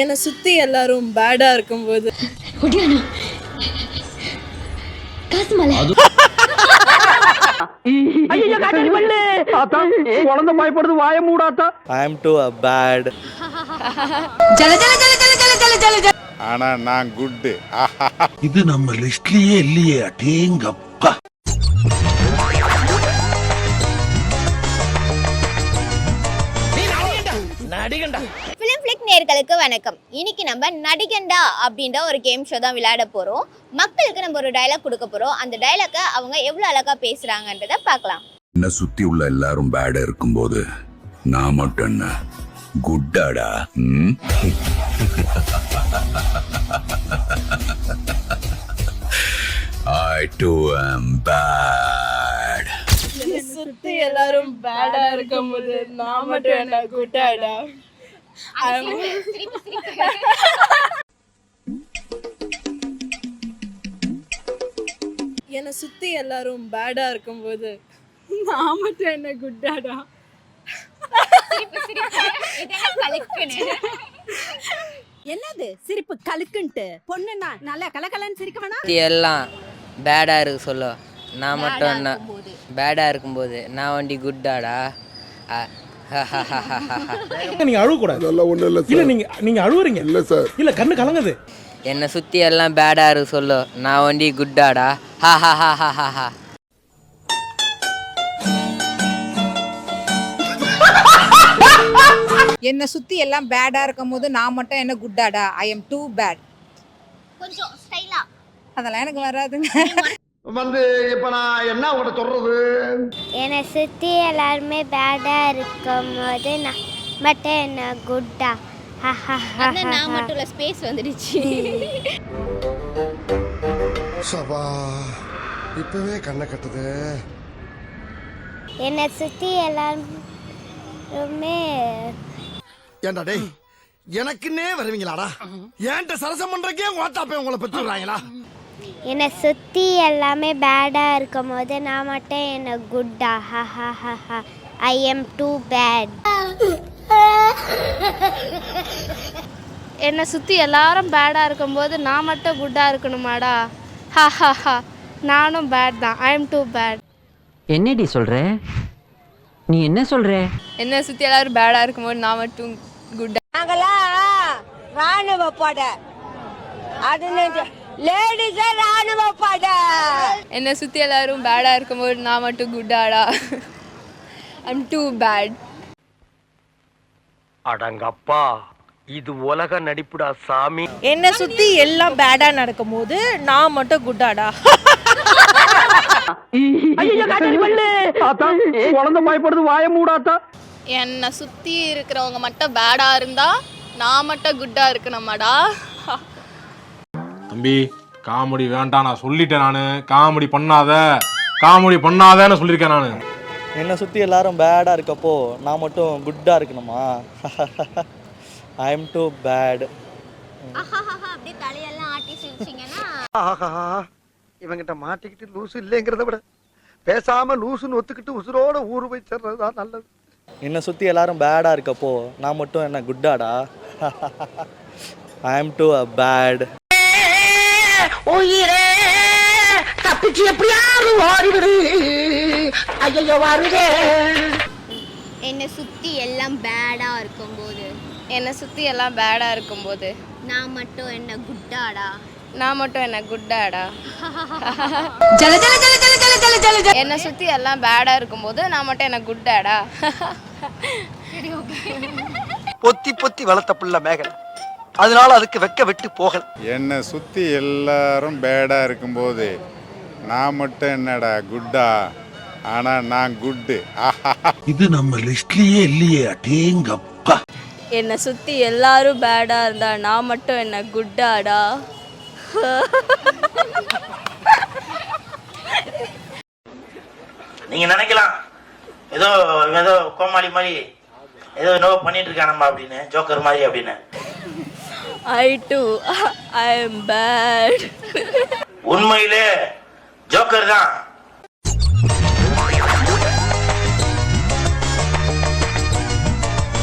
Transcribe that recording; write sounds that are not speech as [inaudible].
என்னை சுற்றி எல்லாரும் பேடாக இருக்கும்போது. குழந்தை பயப்படுது வாய மூடாத்தா. I am too a bad ஆனா நான் குட்டு இது நம்ம லிஸ்ட்லயே இல்லையே அடேங்கப்பா. ஃபிலிம் ஃபிளிக் நேர்களுக்கு வணக்கம். இன்னைக்கு நம்ம நடிகண்டா அப்படின்ற ஒரு கேம் ஷோ தான் விளையாட போறோம். மக்களுக்கு நம்ம ஒரு டயலாக் கொடுக்க போறோம். அந்த டயலாக்கை அவங்க எவ்வளவு அழகா பேசுறாங்கன்றத பார்க்கலாம். என்ன சுத்தி உள்ள எல்லாரும் பேடா இருக்கும்போது நான் மட்டும் என்ன? குட்டாடா ம்? [laughs] I too am bad. சுற்றி எல்லாரும் பேடாக இருக்கும்போது நான் மட்டும் என்ன குட்டாடா என்னை சுற்றி எல்லாரும் பேடாக இருக்கும்போது நான் மட்டும் என்ன குட்டாடா என்னது? சிரிப்பு கலுக்குன்ட்டு. பொண்ணுன்னா நல்லா கலகலன்னு சிரிக்க வேணா சுத்தி எல்லாம் பேடா இருக்கு சொல்ல. நான் மட்டும் என்ன பேடா இருக்கும்போது நான் வண்டி குட்டாடா? நீங்க அழுவ கூடாது இல்ல நீங்க நீங்க அழுவுறீங்க. இல்ல சார். இல்ல கண்ணு கலங்குது. என்னை சுத்தி எல்லாம் பேடா இருக்கு சொல்ல. நான் வண்டி குட்டாடா? ஹா ஹா ஹா ஹா ஹா ஹா. என்னை சுத்தி எல்லாம் பேடா இருக்கும் போது நான் மட்டும் என்ன குட்டாடா? ஐ எம் டூ பேட் கொஞ்சம் ஸ்டைலா அதெல்லாம் எனக்கு வராதுங்க. வந்து இப்ப நான் என்ன உங்கள்ட்ட சொல்றது? என்னை சுற்றி எல்லாருமே பேடாக இருக்கும் போது நான் மட்டும் என்ன குட்டா அந்த நான் மட்டும் இல்ல ஸ்பேஸ் வந்துடுச்சு. சபா இப்பவே கண்ணை கட்டுது. என்னை சுற்றி எல்லாருமே ஏண்டா டேய் எனக்குன்னே வருவீங்களாடா? ஏன்ட்ட சரசம் பண்றக்கே ஆத்தாப்பே உங்களை பெற்றுறாங்களா என்னை சுற்றி எல்லாமே பேடாக இருக்கும் போது நான் மட்டும் என்ன குட்டா ஐ எம் டூ பேட் என்னை சுற்றி எல்லாரும் பேடாக இருக்கும்போது நான் மட்டும் குட்டாக இருக்கணுமாடா? ஹா ஹா ஹா நானும் பேட் தான். ஐ எம் டூ பேட் என்னடி சொல்ற? நீ என்ன சொல்ற? என்னை சுற்றி எல்லாரும் பேடாக இருக்கும்போது நான் மட்டும் குட்டா ராணுவ பட. அது லேடிஸே ராணுவ பட என்னை சுற்றி எல்லாரும் பேடாக இருக்கும்போது நான் மட்டும் குட்டாடா ஐ எம் டூ பேட் அடங்கப்பா இது உலக நடிப்புடா சாமி. என்னை சுற்றி எல்லாம் பேடாக நடக்கும்போது நான் மட்டும் குட்டாடா குழந்தை பயப்படுது வாய மூடாத்தா. என்னை சுற்றி இருக்கிறவங்க மட்டும் பேடாக இருந்தா நான் மட்டும் குட்டாக இருக்கணுமாடா? தம்பி காமெடி வேண்டாம் நான் சொல்லிட்டேன் நானு. காமெடி பண்ணாத. காமெடி பண்ணாதேன்னு சொல்லியிருக்கேன் நானு. என்னை சுற்றி எல்லாரும் பேடாக இருக்கப்போ நான் மட்டும் குட்டாக இருக்கணுமா? ஐ எம் டு பேட் அப்படியே தலையெல்லாம் ஆட்டி சிரிச்சிங்கன்னா. ஆஹா இவங்கிட்ட மாட்டிக்கிட்டு லூசு இல்லைங்கிறத விட பேசாம லூசுன்னு ஒத்துக்கிட்டு உசுரோட ஊரு போய் சேர்றதுதான் நல்லது. என்னை சுற்றி எல்லாரும் பேடாக இருக்கப்போ நான் மட்டும் என்ன குட்டாடா I am too a bad உயிரே தப்பிச்சு எப்படியாவது ஓடிவிடு. ஐயோ வருதே. என்னை சுத்தி எல்லாம் பேடா இருக்கும்போது. என்னை சுற்றி எல்லாம் பேடாக இருக்கும்போது. நான் மட்டும் என்ன குட்டாடா? நான் மட்டும் என்ன குட்டாடா? [laughs] ஜல ஜல ஜல ஜல ஜல ஜல ஜல ஜல. என்னை சுற்றி எல்லாம் பேடாக இருக்கும்போது நான் மட்டும் என்ன குட்டாடா? பொத்தி பொத்தி வளர்த்த புள்ள மேகலை அதனால அதுக்கு வெக்க விட்டு போகல. என்னை சுத்தி எல்லாரும் பேடா இருக்கும்போது நான் மட்டும் என்னடா குட்டா ஆனா நான் குட்டு [laughs] இது நம்ம லிஸ்ட்லயே இல்லையே அடேங்கப்பா. என்னை சுற்றி எல்லாரும் பேடாக இருந்தா நான் மட்டும் என்ன குட்டாடா [laughs] நீங்க நினைக்கலாம். ஏதோ ஏதோ கோமாளி மாதிரி ஏதோ என்னவோ பண்ணிட்டு இருக்கானம்மா அப்படின்னு ஜோக்கர் மாதிரி அப்படின்னு. I too I am bad உண்மையிலே ஜோக்கர் தான்.